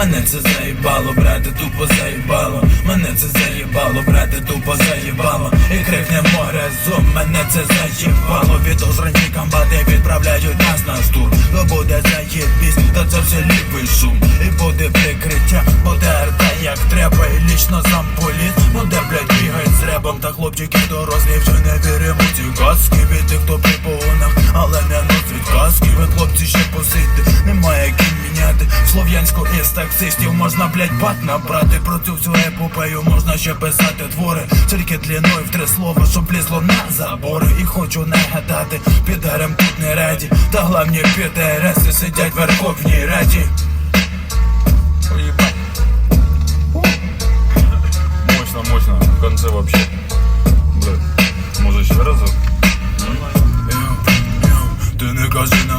мене це заїбало, брате, тупо заїбало, мене це заїбало, брате, тупо заїбало, і крикне море зум, мене це заїбало, від озранні комбати відправляють нас на штурм, то буде заєбісь, та це все ліпий шум, і буде прикриття, буде рта як треба, і лічно сам політ, буде блядь бігать з ребом, та хлопчики дорослі вже не віримо Слов'янську із таксистів можна, блять, бат набрати Про цю всю епопею можна ще писати твори Тільки дліною в три слова, щоб лізло на забори І хочу нагадати, підарем тут не раді Та главні підареси сидять в Верховній Раді Ебать. Мощно, мощно. В конце вообще. Блядь. Может еще разок? Ти не кажи нам